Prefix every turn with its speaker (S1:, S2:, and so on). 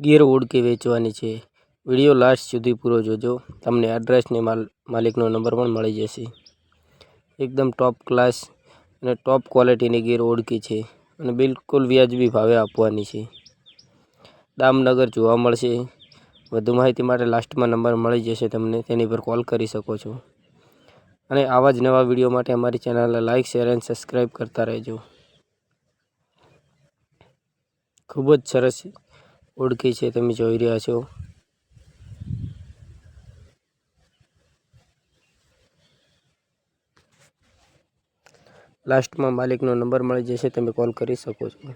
S1: ગીર ઓળખી વેચવાની છે. વીડિયો લાસ્ટ સુધી પૂરો જોજો. તમને એડ્રેસને માલ, માલિકનો નંબર પણ મળી જશે. એકદમ ટોપ ક્લાસ અને ટોપ ક્વોલિટીની ગીર ઓળખી છે અને બિલકુલ વ્યાજબી ભાવે આપવાની છે. દામનગર જોવા મળશે. વધુ માહિતી માટે લાસ્ટમાં નંબર મળી જશે તમને તેની પર કોલ કરી શકો છો. અને આવા જ નવા વીડિયો માટે અમારી ચેનલને લાઇક શેર એન્ડ સબસ્ક્રાઈબ કરતા રહેજો. ખૂબ જ સરસ ઓળખી છે, તમે જોઈ રહ્યા છો. લાસ્ટમાં માલિકનો નંબર મળી જશે, તમે કોલ કરી શકો છો.